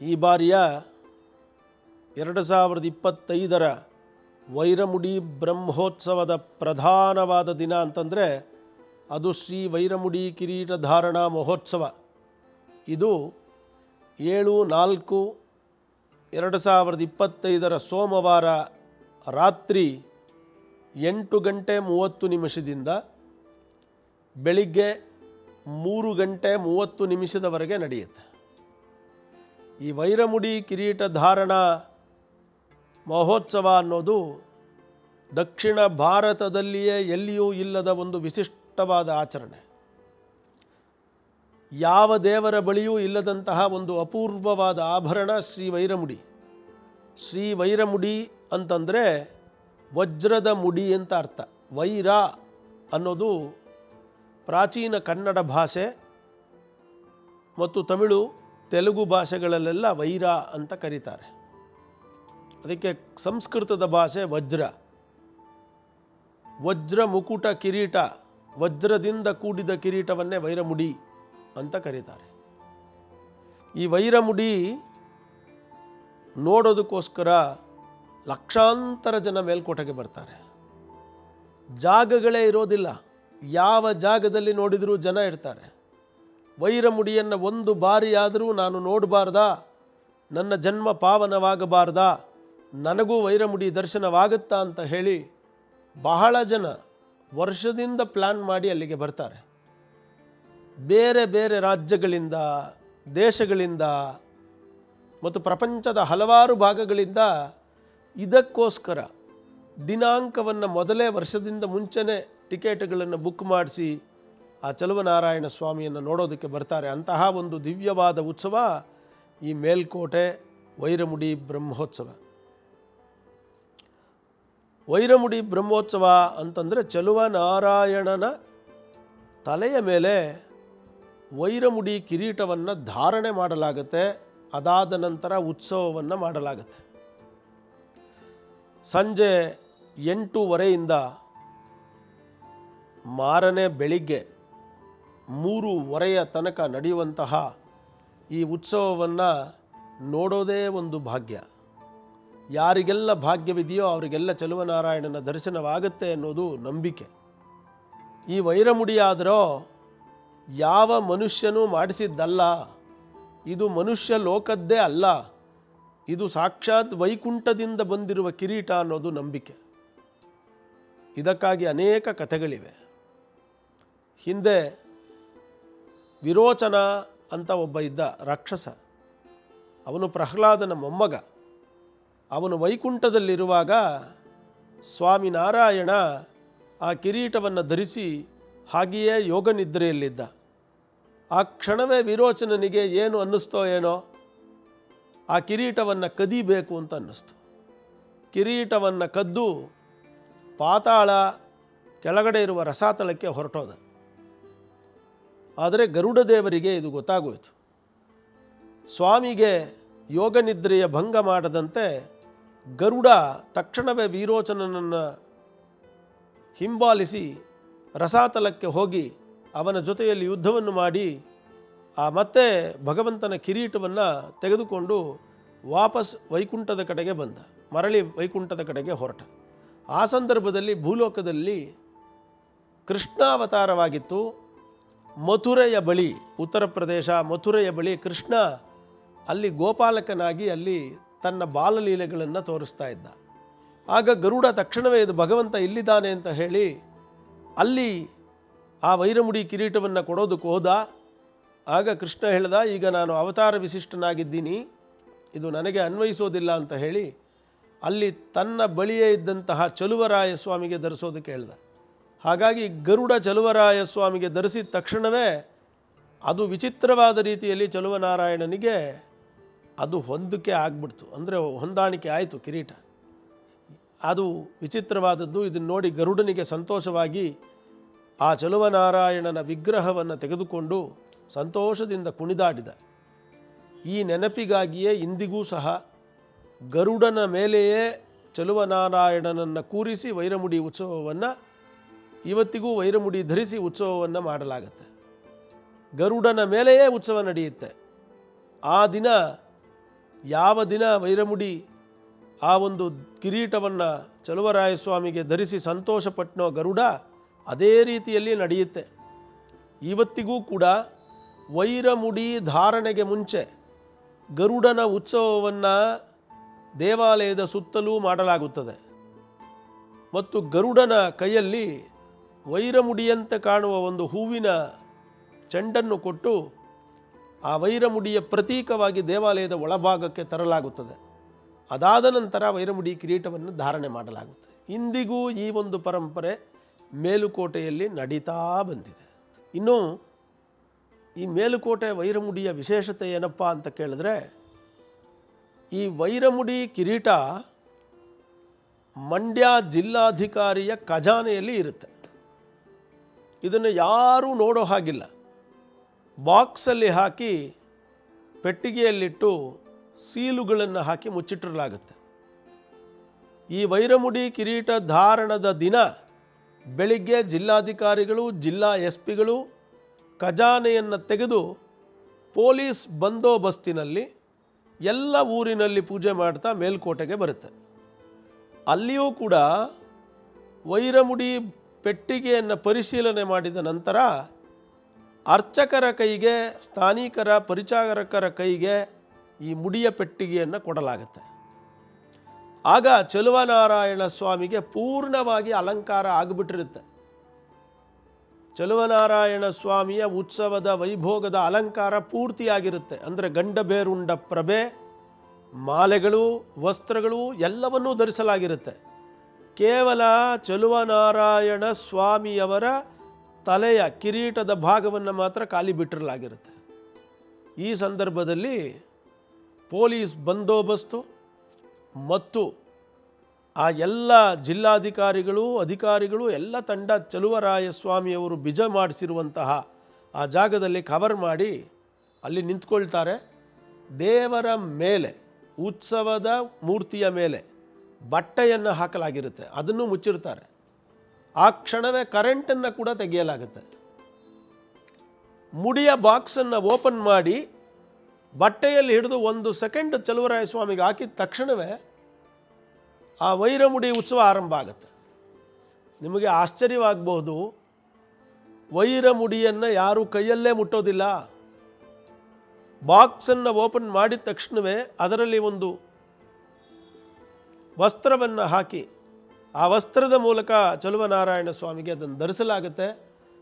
ಈ ಬಾರಿಯ ಎರಡು ಸಾವಿರದ ಇಪ್ಪತ್ತೈದರ ವೈರಮುಡಿ ಬ್ರಹ್ಮೋತ್ಸವದ ಪ್ರಧಾನವಾದ ದಿನ ಅಂತಂದರೆ ಅದು ಶ್ರೀ ವೈರಮುಡಿ ಕಿರೀಟಧಾರಣಾ ಮಹೋತ್ಸವ. ಇದು ಏಳು ನಾಲ್ಕು ಎರಡು ಸಾವಿರದ ಇಪ್ಪತ್ತೈದರ ಸೋಮವಾರ ರಾತ್ರಿ ಎಂಟು ಗಂಟೆ ಮೂವತ್ತು ನಿಮಿಷದಿಂದ ಬೆಳಿಗ್ಗೆ ಮೂರು ಗಂಟೆ ಮೂವತ್ತು ನಿಮಿಷದವರೆಗೆ ನಡೆಯುತ್ತೆ. ಈ ವೈರಮುಡಿ ಕಿರೀಟ ಧಾರಣ ಮಹೋತ್ಸವ ಅನ್ನೋದು ದಕ್ಷಿಣ ಭಾರತದಲ್ಲಿಯೇ ಎಲ್ಲಿಯೂ ಇಲ್ಲದ ಒಂದು ವಿಶಿಷ್ಟವಾದ ಆಚರಣೆ. ಯಾವ ದೇವರ ಬಳಿಯೂ ಇಲ್ಲದಂತಹ ಒಂದು ಅಪೂರ್ವವಾದ ಆಭರಣ ಶ್ರೀ ವೈರಮುಡಿ. ಶ್ರೀ ವೈರಮುಡಿ ಅಂತಂದರೆ ವಜ್ರದ ಮುಡಿ ಅಂತ ಅರ್ಥ. ವೈರ ಅನ್ನೋದು ಪ್ರಾಚೀನ ಕನ್ನಡ ಭಾಷೆ ಮತ್ತು ತಮಿಳು ತೆಲುಗು ಭಾಷೆಗಳಲ್ಲೆಲ್ಲ ವೈರ ಅಂತ ಕರೀತಾರೆ. ಅದಕ್ಕೆ ಸಂಸ್ಕೃತದ ಭಾಷೆ ವಜ್ರ. ವಜ್ರ ಮುಕುಟ ಕಿರೀಟ, ವಜ್ರದಿಂದ ಕೂಡಿದ ಕಿರೀಟವನ್ನೇ ವೈರಮುಡಿ ಅಂತ ಕರೀತಾರೆ. ಈ ವೈರಮುಡಿ ನೋಡೋದಕ್ಕೋಸ್ಕರ ಲಕ್ಷಾಂತರ ಜನ ಮೇಲ್ಕೋಟೆಗೆ ಬರ್ತಾರೆ. ಜಾಗಗಳೇ ಇರೋದಿಲ್ಲ. ಯಾವ ಜಾಗದಲ್ಲಿ ನೋಡಿದರೂ ಜನ ಇರ್ತಾರೆ. ವೈರಮುಡಿಯನ್ನು ಒಂದು ಬಾರಿಯಾದರೂ ನಾನು ನೋಡಬಾರ್ದಾ? ನನ್ನ ಜನ್ಮ ಪಾವನವಾಗಬಾರ್ದಾ? ನನಗೂ ವೈರಮುಡಿ ದರ್ಶನವಾಗುತ್ತಾ ಅಂತ ಹೇಳಿ ಬಹಳ ಜನ ವರ್ಷದಿಂದ ಪ್ಲ್ಯಾನ್ ಮಾಡಿ ಅಲ್ಲಿಗೆ ಬರ್ತಾರೆ. ಬೇರೆ ಬೇರೆ ರಾಜ್ಯಗಳಿಂದ, ದೇಶಗಳಿಂದ ಮತ್ತು ಪ್ರಪಂಚದ ಹಲವಾರು ಭಾಗಗಳಿಂದ ಇದಕ್ಕೋಸ್ಕರ ದಿನಾಂಕವನ್ನು ಮೊದಲೇ ವರ್ಷದಿಂದ ಮುಂಚೆನೇ ಟಿಕೆಟ್ಗಳನ್ನು ಬುಕ್ ಮಾಡಿಸಿ ಆ ಚಲುವನಾರಾಯಣ ಸ್ವಾಮಿಯನ್ನು ನೋಡೋದಕ್ಕೆ ಬರ್ತಾರೆ. ಅಂತಹ ಒಂದು ದಿವ್ಯವಾದ ಉತ್ಸವ ಈ ಮೇಲ್ಕೋಟೆ ವೈರಮುಡಿ ಬ್ರಹ್ಮೋತ್ಸವ. ವೈರಮುಡಿ ಬ್ರಹ್ಮೋತ್ಸವ ಅಂತಂದರೆ ಚಲುವನಾರಾಯಣನ ತಲೆಯ ಮೇಲೆ ವೈರಮುಡಿ ಕಿರೀಟವನ್ನು ಧಾರಣೆ ಮಾಡಲಾಗುತ್ತೆ. ಅದಾದ ನಂತರ ಉತ್ಸವವನ್ನು ಮಾಡಲಾಗುತ್ತೆ. ಸಂಜೆ ಎಂಟೂವರೆಯಿಂದ ಮಾರನೇ ಬೆಳಿಗ್ಗೆ ಮೂರುವರೆಯ ತನಕ ನಡೆಯುವಂತಹ ಈ ಉತ್ಸವವನ್ನು ನೋಡೋದೇ ಒಂದು ಭಾಗ್ಯ. ಯಾರಿಗೆಲ್ಲ ಭಾಗ್ಯವಿದೆಯೋ ಅವರಿಗೆಲ್ಲ ಚಲುವನಾರಾಯಣನ ದರ್ಶನವಾಗುತ್ತೆ ಅನ್ನೋದು ನಂಬಿಕೆ. ಈ ವೈರಮುಡಿಯಾದರೋ ಯಾವ ಮನುಷ್ಯನೂ ಮಾಡಿಸಿದ್ದಲ್ಲ. ಇದು ಮನುಷ್ಯ ಲೋಕದ್ದೇ ಅಲ್ಲ. ಇದು ಸಾಕ್ಷಾತ್ ವೈಕುಂಠದಿಂದ ಬಂದಿರುವ ಕಿರೀಟ ಅನ್ನೋದು ನಂಬಿಕೆ. ಇದಕ್ಕಾಗಿ ಅನೇಕ ಕಥೆಗಳಿವೆ. ಹಿಂದೆ ವಿರೋಚನ ಅಂತ ಒಬ್ಬ ಇದ್ದ ರಾಕ್ಷಸ. ಅವನು ಪ್ರಹ್ಲಾದನ ಮೊಮ್ಮಗ. ಅವನು ವೈಕುಂಠದಲ್ಲಿರುವಾಗ ಸ್ವಾಮಿ ನಾರಾಯಣ ಆ ಕಿರೀಟವನ್ನು ಧರಿಸಿ ಹಾಗೆಯೇ ಯೋಗ ನಿದ್ರೆಯಲ್ಲಿದ್ದ ಆ ಕ್ಷಣವೇ ವಿರೋಚನನಿಗೆ ಏನು ಅನ್ನಿಸ್ತೋ ಏನೋ, ಆ ಕಿರೀಟವನ್ನು ಕದಿಬೇಕು ಅಂತ ಅನ್ನಿಸ್ತು. ಕಿರೀಟವನ್ನು ಕದ್ದು ಪಾತಾಳ ಕೆಳಗಡೆ ಇರುವ ರಸಾತಳಕ್ಕೆ ಹೊರಟೋದ. ಆದರೆ ಗರುಡ ದೇವರಿಗೆ ಇದು ಗೊತ್ತಾಗೋಯಿತು. ಸ್ವಾಮಿಗೆ ಯೋಗ ನಿದ್ರೆಯ ಭಂಗ ಮಾಡದಂತೆ ಗರುಡ ತಕ್ಷಣವೇ ವೀರೋಚನನನ್ನು ಹಿಂಬಾಲಿಸಿ ರಸಾತಲಕ್ಕೆ ಹೋಗಿ ಅವನ ಜೊತೆಯಲ್ಲಿ ಯುದ್ಧವನ್ನು ಮಾಡಿ ಆ ಮತ್ತೆ ಭಗವಂತನ ಕಿರೀಟವನ್ನು ತೆಗೆದುಕೊಂಡು ವಾಪಸ್ ವೈಕುಂಠದ ಕಡೆಗೆ ಬಂದ. ಮರಳಿ ವೈಕುಂಠದ ಕಡೆಗೆ ಹೊರಟ. ಆ ಸಂದರ್ಭದಲ್ಲಿ ಭೂಲೋಕದಲ್ಲಿ ಕೃಷ್ಣಾವತಾರವಾಗಿತ್ತು. ಮಥುರೆಯ ಬಳಿ, ಉತ್ತರ ಪ್ರದೇಶ ಮಥುರೆಯ ಬಳಿ ಕೃಷ್ಣ ಅಲ್ಲಿ ಗೋಪಾಲಕನಾಗಿ ಅಲ್ಲಿ ತನ್ನ ಬಾಲಲೀಲೆಗಳನ್ನು ತೋರಿಸ್ತಾ ಇದ್ದ. ಆಗ ಗರುಡ ತಕ್ಷಣವೇ ಇದು ಭಗವಂತ ಇಲ್ಲಿದ್ದಾನೆ ಅಂತ ಹೇಳಿ, ಅಲ್ಲಿ ಆ ವೈರಮುಡಿ ಕಿರೀಟವನ್ನು ಕೊಡೋದಕ್ಕೆ ಹೋದ. ಆಗ ಕೃಷ್ಣ ಹೇಳ್ದ, ಈಗ ನಾನು ಅವತಾರ ವಿಶಿಷ್ಟನಾಗಿದ್ದೀನಿ, ಇದು ನನಗೆ ಅನ್ವಯಿಸೋದಿಲ್ಲ ಅಂತ ಹೇಳಿ ಅಲ್ಲಿ ತನ್ನ ಬಳಿಯೇ ಇದ್ದಂತಹ ಚಲುವರಾಯ ಸ್ವಾಮಿಗೆ ಧರಿಸೋದಕ್ಕೆ ಹೇಳ್ದ. ಹಾಗಾಗಿ ಗರುಡ ಚಲುವರಾಯ ಸ್ವಾಮಿಗೆ ಧರಿಸಿದ ತಕ್ಷಣವೇ ಅದು ವಿಚಿತ್ರವಾದ ರೀತಿಯಲ್ಲಿ ಚಲುವನಾರಾಯಣನಿಗೆ ಅದು ಹೊಂದಿಕೆ ಆಗ್ಬಿಡ್ತು. ಅಂದರೆ ಹೊಂದಾಣಿಕೆ ಆಯಿತು ಕಿರೀಟ. ಅದು ವಿಚಿತ್ರವಾದದ್ದು. ಇದನ್ನು ನೋಡಿ ಗರುಡನಿಗೆ ಸಂತೋಷವಾಗಿ ಆ ಚಲುವನಾರಾಯಣನ ವಿಗ್ರಹವನ್ನು ತೆಗೆದುಕೊಂಡು ಸಂತೋಷದಿಂದ ಕುಣಿದಾಡಿದ. ಈ ನೆನಪಿಗಾಗಿಯೇ ಇಂದಿಗೂ ಸಹ ಗರುಡನ ಮೇಲೆಯೇ ಚಲುವನಾರಾಯಣನನ್ನು ಕೂರಿಸಿ ವೈರಮುಡಿ ಉತ್ಸವವನ್ನು ಇವತ್ತಿಗೂ ವೈರಮುಡಿ ಧರಿಸಿ ಉತ್ಸವವನ್ನು ಮಾಡಲಾಗುತ್ತೆ. ಗರುಡನ ಮೇಲೆಯೇ ಉತ್ಸವ ನಡೆಯುತ್ತೆ. ಆ ದಿನ ಯಾವ ದಿನ ವೈರಮುಡಿ ಆ ಒಂದು ಕಿರೀಟವನ್ನು ಚಲುವರಾಯಸ್ವಾಮಿಗೆ ಧರಿಸಿ ಸಂತೋಷಪಟ್ಟನೋ ಗರುಡ, ಅದೇ ರೀತಿಯಲ್ಲಿ ನಡೆಯುತ್ತೆ. ಇವತ್ತಿಗೂ ಕೂಡ ವೈರಮುಡಿ ಧಾರಣೆಗೆ ಮುಂಚೆ ಗರುಡನ ಉತ್ಸವವನ್ನು ದೇವಾಲಯದ ಸುತ್ತಲೂ ಮಾಡಲಾಗುತ್ತದೆ. ಮತ್ತು ಗರುಡನ ಕೈಯಲ್ಲಿ ವೈರಮುಡಿಯಂತೆ ಕಾಣುವ ಒಂದು ಹೂವಿನ ಚೆಂಡನ್ನು ಕೊಟ್ಟು ಆ ವೈರಮುಡಿಯ ಪ್ರತೀಕವಾಗಿ ದೇವಾಲಯದ ಒಳಭಾಗಕ್ಕೆ ತರಲಾಗುತ್ತದೆ. ಅದಾದ ನಂತರ ವೈರಮುಡಿ ಕಿರೀಟವನ್ನು ಧಾರಣೆ ಮಾಡಲಾಗುತ್ತದೆ. ಇಂದಿಗೂ ಈ ಒಂದು ಪರಂಪರೆ ಮೇಲುಕೋಟೆಯಲ್ಲಿ ನಡೀತಾ ಬಂದಿದೆ. ಇನ್ನು ಈ ಮೇಲುಕೋಟೆ ವೈರಮುಡಿಯ ವಿಶೇಷತೆ ಏನಪ್ಪ ಅಂತ ಕೇಳಿದ್ರೆ, ಈ ವೈರಮುಡಿ ಕಿರೀಟ ಮಂಡ್ಯ ಜಿಲ್ಲಾಧಿಕಾರಿಯ ಖಜಾನೆಯಲ್ಲಿ ಇರುತ್ತೆ. ಇದನ್ನು ಯಾರೂ ನೋಡೋ ಹಾಗಿಲ್ಲ. ಬಾಕ್ಸಲ್ಲಿ ಹಾಕಿ ಪೆಟ್ಟಿಗೆಯಲ್ಲಿಟ್ಟು ಸೀಲುಗಳನ್ನು ಹಾಕಿ ಮುಚ್ಚಿಟ್ಟಿರಲಾಗುತ್ತೆ. ಈ ವೈರಮುಡಿ ಕಿರೀಟ ಧಾರಣದ ದಿನ ಬೆಳಿಗ್ಗೆ ಜಿಲ್ಲಾಧಿಕಾರಿಗಳು, ಜಿಲ್ಲಾ ಎಸ್ ಪಿಗಳು ಖಜಾನೆಯನ್ನು ತೆಗೆದು ಪೊಲೀಸ್ ಬಂದೋಬಸ್ತಿನಲ್ಲಿ ಎಲ್ಲ ಊರಿನಲ್ಲಿ ಪೂಜೆ ಮಾಡ್ತಾ ಮೇಲ್ಕೋಟೆಗೆ ಬರುತ್ತೆ. ಅಲ್ಲಿಯೂ ಕೂಡ ವೈರಮುಡಿ ಪೆಟ್ಟಿಗೆಯನ್ನು ಪರಿಶೀಲನೆ ಮಾಡಿದ ನಂತರ ಅರ್ಚಕರ ಕೈಗೆ, ಸ್ಥಾನಿಕರ ಪರಿಚಾರಕರ ಕೈಗೆ ಈ ಮುಡಿಯ ಪೆಟ್ಟಿಗೆಯನ್ನು ಕೊಡಲಾಗುತ್ತೆ. ಆಗ ಚಲುವನಾರಾಯಣ ಸ್ವಾಮಿಗೆ ಪೂರ್ಣವಾಗಿ ಅಲಂಕಾರ ಆಗಿಬಿಟ್ಟಿರುತ್ತೆ. ಚಲುವನಾರಾಯಣ ಸ್ವಾಮಿಯ ಉತ್ಸವದ ವೈಭೋಗದ ಅಲಂಕಾರ ಪೂರ್ತಿಯಾಗಿರುತ್ತೆ. ಅಂದರೆ ಗಂಡಬೇರುಂಡ ಪ್ರಭೆ, ಮಾಲೆಗಳು, ವಸ್ತ್ರಗಳು ಎಲ್ಲವನ್ನೂ ಧರಿಸಲಾಗಿರುತ್ತೆ. ಕೇವಲ ಚಲುವನಾರಾಯಣ ಸ್ವಾಮಿಯವರ ತಲೆಯ ಕಿರೀಟದ ಭಾಗವನ್ನು ಮಾತ್ರ ಖಾಲಿ ಬಿಟ್ಟಿರಲಾಗಿರುತ್ತೆ. ಈ ಸಂದರ್ಭದಲ್ಲಿ ಪೊಲೀಸ್ ಬಂದೋಬಸ್ತು ಮತ್ತು ಆ ಎಲ್ಲ ಜಿಲ್ಲಾಧಿಕಾರಿಗಳು, ಅಧಿಕಾರಿಗಳು, ಎಲ್ಲ ತಂಡ ಚಲುವರಾಯ ಸ್ವಾಮಿಯವರು ಬಿಜ ಮಾಡಿಸಿರುವಂತಹ ಆ ಜಾಗದಲ್ಲಿ ಕವರ್ ಮಾಡಿ ಅಲ್ಲಿ ನಿಂತ್ಕೊಳ್ತಾರೆ. ದೇವರ ಮೇಲೆ, ಉತ್ಸವದ ಮೂರ್ತಿಯ ಮೇಲೆ ಬಟ್ಟೆಯನ್ನು ಹಾಕಲಾಗಿರುತ್ತೆ. ಅದನ್ನು ಮುಚ್ಚಿರ್ತಾರೆ ಆ ಕ್ಷಣವೇ ಕರೆಂಟನ್ನು ಕೂಡ ತೆಗೆಯಲಾಗುತ್ತೆ. ಮುಡಿಯ ಬಾಕ್ಸನ್ನು ಓಪನ್ ಮಾಡಿ ಬಟ್ಟೆಯಲ್ಲಿ ಹಿಡಿದು ಒಂದು ಸೆಕೆಂಡ್ ಚಲುವರಾಯ ಸ್ವಾಮಿಗೆ ಹಾಕಿದ ತಕ್ಷಣವೇ ಆ ವೈರಮುಡಿ ಉತ್ಸವ ಆರಂಭ ಆಗುತ್ತೆ. ನಿಮಗೆ ಆಶ್ಚರ್ಯವಾಗಬಹುದು. ವೈರಮುಡಿಯನ್ನು ಯಾರೂ ಕೈಯಲ್ಲೇ ಮುಟ್ಟೋದಿಲ್ಲ. ಬಾಕ್ಸನ್ನು ಓಪನ್ ಮಾಡಿದ ತಕ್ಷಣವೇ ಅದರಲ್ಲಿ ಒಂದು ವಸ್ತ್ರವನ್ನು ಹಾಕಿ ಆ ವಸ್ತ್ರದ ಮೂಲಕ ಚಲುವನಾರಾಯಣ ಸ್ವಾಮಿಗೆ ಅದನ್ನು ಧರಿಸಲಾಗುತ್ತೆ.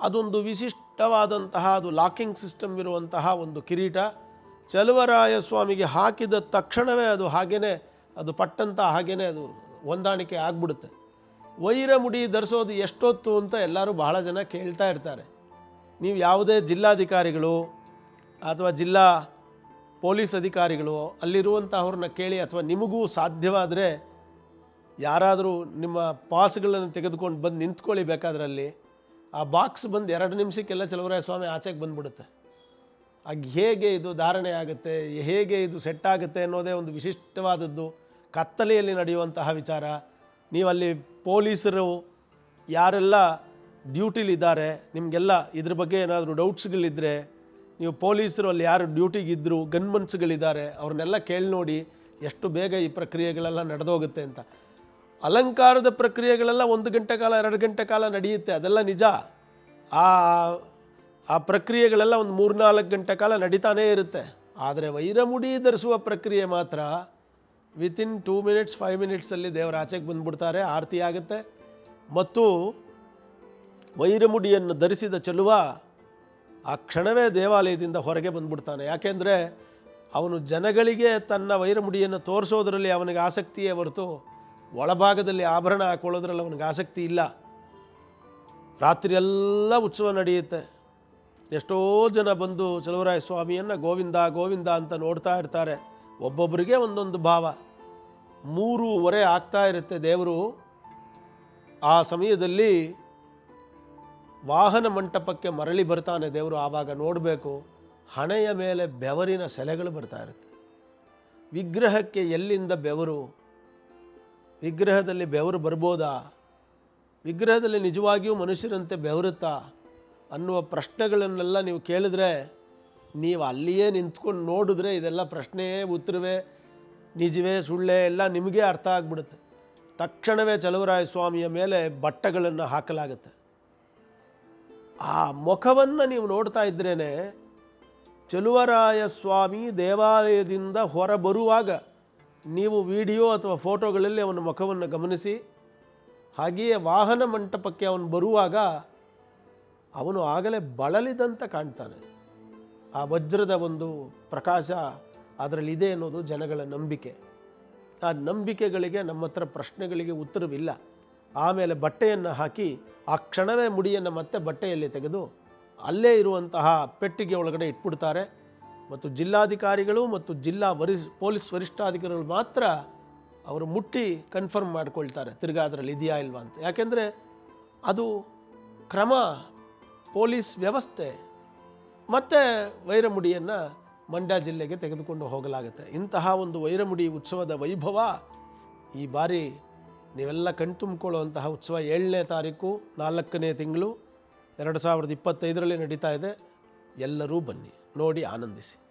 ಅದೊಂದು ವಿಶಿಷ್ಟವಾದಂತಹ, ಅದು ಲಾಕಿಂಗ್ ಸಿಸ್ಟಮ್ ಇರುವಂತಹ ಒಂದು ಕಿರೀಟ. ಚಲುವರಾಯ ಸ್ವಾಮಿಗೆ ಹಾಕಿದ ತಕ್ಷಣವೇ ಅದು ಹಾಗೇ ಅದು ಪಟ್ಟಂತ ಹಾಗೇ ಅದು ಹೊಂದಾಣಿಕೆ ಆಗ್ಬಿಡುತ್ತೆ. ವೈರ ಮುಡಿ ಧರಿಸೋದು ಎಷ್ಟೊತ್ತು ಅಂತ ಎಲ್ಲರೂ ಬಹಳ ಜನ ಕೇಳ್ತಾ ಇರ್ತಾರೆ. ನೀವು ಯಾವುದೇ ಜಿಲ್ಲಾಧಿಕಾರಿಗಳು ಅಥವಾ ಜಿಲ್ಲಾ ಪೊಲೀಸ್ ಅಧಿಕಾರಿಗಳು ಅಲ್ಲಿರುವಂತಹವ್ರನ್ನ ಕೇಳಿ ಅಥವಾ ನಿಮಗೂ ಸಾಧ್ಯವಾದರೆ ಯಾರಾದರೂ ನಿಮ್ಮ ಪಾಸ್ಗಳನ್ನು ತೆಗೆದುಕೊಂಡು ಬಂದು ನಿಂತ್ಕೊಳ್ಳಿ ಬೇಕಾದ್ರಲ್ಲಿ, ಆ ಬಾಕ್ಸ್ ಬಂದು ಎರಡು ನಿಮಿಷಕ್ಕೆಲ್ಲ ಚಲುವರಾಯ ಸ್ವಾಮಿ ಆಚೆಗೆ ಬಂದ್ಬಿಡುತ್ತೆ. ಆಗ ಹೇಗೆ ಇದು ಧಾರಣೆ ಆಗುತ್ತೆ, ಹೇಗೆ ಇದು ಸೆಟ್ ಆಗುತ್ತೆ ಅನ್ನೋದೇ ಒಂದು ವಿಶಿಷ್ಟವಾದದ್ದು, ಕತ್ತಲೆಯಲ್ಲಿ ನಡೆಯುವಂತಹ ವಿಚಾರ. ನೀವಲ್ಲಿ ಪೊಲೀಸರು, ಯಾರೆಲ್ಲ ಡ್ಯೂಟಿಲಿದ್ದಾರೆ, ನಿಮಗೆಲ್ಲ ಇದ್ರ ಬಗ್ಗೆ ಏನಾದರೂ ಡೌಟ್ಸ್ಗಳಿದ್ದರೆ ನೀವು ಪೊಲೀಸರು ಅಲ್ಲಿ ಯಾರು ಡ್ಯೂಟಿಗಿದ್ದರು ಗನ್ಮನ್ಸ್ಗಳಿದ್ದಾರೆ, ಅವ್ರನ್ನೆಲ್ಲ ಕೇಳಿ ನೋಡಿ, ಎಷ್ಟು ಬೇಗ ಈ ಪ್ರಕ್ರಿಯೆಗಳೆಲ್ಲ ನಡೆದೋಗುತ್ತೆ ಅಂತ. ಅಲಂಕಾರದ ಪ್ರಕ್ರಿಯೆಗಳೆಲ್ಲ ಒಂದು ಗಂಟೆ ಕಾಲ, ಎರಡು ಗಂಟೆ ಕಾಲ ನಡೆಯುತ್ತೆ. ಅದೆಲ್ಲ ನಿಜ. ಆ ಆ ಪ್ರಕ್ರಿಯೆಗಳೆಲ್ಲ ಒಂದು ಮೂರ್ನಾಲ್ಕು ಗಂಟೆ ಕಾಲ ನಡೀತಾನೇ ಇರುತ್ತೆ. ಆದರೆ ವೈರಮುಡಿ ಧರಿಸುವ ಪ್ರಕ್ರಿಯೆ ಮಾತ್ರ ವಿತಿನ್ ಟೂ ಮಿನಿಟ್ಸ್ ಫೈವ್ ಮಿನಿಟ್ಸಲ್ಲಿ ದೇವರ ಆಚೆಗೆ ಬಂದುಬಿಡ್ತಾರೆ, ಆರತಿ ಆಗುತ್ತೆ. ಮತ್ತು ವೈರಮುಡಿಯನ್ನು ಧರಿಸಿದ ಚೆಲುವ ಆ ಕ್ಷಣವೇ ದೇವಾಲಯದಿಂದ ಹೊರಗೆ ಬಂದ್ಬಿಡ್ತಾನೆ. ಯಾಕೆಂದರೆ ಅವನು ಜನಗಳಿಗೆ ತನ್ನ ವೈರಮುಡಿಯನ್ನು ತೋರಿಸೋದರಲ್ಲಿ ಅವನಿಗೆ ಆಸಕ್ತಿಯೇ ಹೊರತು ಒಳಭಾಗದಲ್ಲಿ ಆಭರಣ ಹಾಕೊಳ್ಳೋದ್ರಲ್ಲಿ ಅವನಿಗೆ ಆಸಕ್ತಿ ಇಲ್ಲ. ರಾತ್ರಿ ಎಲ್ಲ ಉತ್ಸವ ನಡೆಯುತ್ತೆ. ಎಷ್ಟೋ ಜನ ಬಂದು ಚಲುವರಾಯ ಸ್ವಾಮಿಯನ್ನು ಗೋವಿಂದ ಗೋವಿಂದ ಅಂತ ನೋಡ್ತಾ ಇರ್ತಾರೆ. ಒಬ್ಬೊಬ್ಬರಿಗೆ ಒಂದೊಂದು ಭಾವ. ಮೂರುವರೆ ಆಗ್ತಾ ಇರುತ್ತೆ ದೇವರು. ಆ ಸಮಯದಲ್ಲಿ ವಾಹನ ಮಂಟಪಕ್ಕೆ ಮರಳಿ ಬರ್ತಾನೆ ದೇವರು ಆವಾಗ ನೋಡಬೇಕು. ಹಣೆಯ ಮೇಲೆ ಬೆವರಿನ ಸೆಲೆಗಳು ಬರ್ತಾ ಇರುತ್ತೆ. ವಿಗ್ರಹಕ್ಕೆ ಎಲ್ಲಿಂದ ಬೆವರು? ವಿಗ್ರಹದಲ್ಲಿ ಬೆವರು ಬರ್ಬೋದಾ? ವಿಗ್ರಹದಲ್ಲಿ ನಿಜವಾಗಿಯೂ ಮನುಷ್ಯರಂತೆ ಬೆವರುತ್ತಾ? ಅನ್ನುವ ಪ್ರಶ್ನೆಗಳನ್ನೆಲ್ಲ ನೀವು ಕೇಳಿದ್ರೆ, ನೀವು ಅಲ್ಲಿಯೇ ನಿಂತ್ಕೊಂಡು ನೋಡಿದ್ರೆ ಇದೆಲ್ಲ ಪ್ರಶ್ನೆಯೇ ಉತ್ತರವೇ, ನಿಜವೇ, ಸುಳ್ಳೇ ಎಲ್ಲ ನಿಮಗೆ ಅರ್ಥ ಆಗ್ಬಿಡುತ್ತೆ. ತಕ್ಷಣವೇ ಚಲುವರಾಯ ಸ್ವಾಮಿಯ ಮೇಲೆ ಬಟ್ಟೆಗಳನ್ನು ಹಾಕಲಾಗುತ್ತೆ. ಆ ಮುಖವನ್ನು ನೀವು ನೋಡ್ತಾ ಇದ್ರೇ ಚಲುವರಾಯ ಸ್ವಾಮಿ ದೇವಾಲಯದಿಂದ ಹೊರ ಬರುವಾಗ ನೀವು ವಿಡಿಯೋ ಅಥವಾ ಫೋಟೋಗಳಲ್ಲಿ ಅವನ ಮುಖವನ್ನು ಗಮನಿಸಿ, ಹಾಗೆಯೇ ವಾಹನ ಮಂಟಪಕ್ಕೆ ಅವನು ಬರುವಾಗ ಅವನು ಆಗಲೇ ಬಳಲಿದಂತ ಕಾಣ್ತಾನೆ. ಆ ವಜ್ರದ ಒಂದು ಪ್ರಕಾಶ ಅದರಲ್ಲಿದೆ ಅನ್ನೋದು ಜನಗಳ ನಂಬಿಕೆ. ಆ ನಂಬಿಕೆಗಳಿಗೆ ನಮ್ಮ ಹತ್ರ ಪ್ರಶ್ನೆಗಳಿಗೆ ಉತ್ತರವಿಲ್ಲ. ಆಮೇಲೆ ಬಟ್ಟೆಯನ್ನು ಹಾಕಿ ಆ ಕ್ಷಣವೇ ಮುಡಿಯನ್ನು ಮತ್ತೆ ಬಟ್ಟೆಯಲ್ಲಿ ತೆಗೆದು ಅಲ್ಲೇ ಇರುವಂತಹ ಪೆಟ್ಟಿಗೆ ಒಳಗಡೆ ಇಟ್ಬಿಡ್ತಾರೆ. ಮತ್ತು ಜಿಲ್ಲಾಧಿಕಾರಿಗಳು ಮತ್ತು ಜಿಲ್ಲಾ ವರಿಷ್, ಪೊಲೀಸ್ ವರಿಷ್ಠಾಧಿಕಾರಿಗಳು ಮಾತ್ರ ಅವರು ಮುಟ್ಟಿ ಕನ್ಫರ್ಮ್ ಮಾಡ್ಕೊಳ್ತಾರೆ, ತಿರ್ಗಾ ಅದರಲ್ಲಿ ಇದೆಯಾ ಇಲ್ವಾ ಅಂತ. ಯಾಕೆಂದರೆ ಅದು ಕ್ರಮ, ಪೊಲೀಸ್ ವ್ಯವಸ್ಥೆ ಮತ್ತು ವೈರಮುಡಿಯನ್ನು ಮಂಡ್ಯ ಜಿಲ್ಲೆಗೆ ತೆಗೆದುಕೊಂಡು ಹೋಗಲಾಗುತ್ತೆ. ಇಂತಹ ಒಂದು ವೈರಮುಡಿ ಉತ್ಸವದ ವೈಭವ ಈ ಬಾರಿ ನೀವೆಲ್ಲ ಕಣ್ತುಂಬಿಕೊಳ್ಳುವಂತಹ ಉತ್ಸವ ಏಳನೇ ತಾರೀಕು, ನಾಲ್ಕನೇ ತಿಂಗಳು, ಎರಡು ಸಾವಿರದ ಇಪ್ಪತ್ತೈದರಲ್ಲಿ ನಡೀತಾ ಇದೆ. ಎಲ್ಲರೂ ಬನ್ನಿ. ನೋಡಿ ಆನಂದಿಸಿ.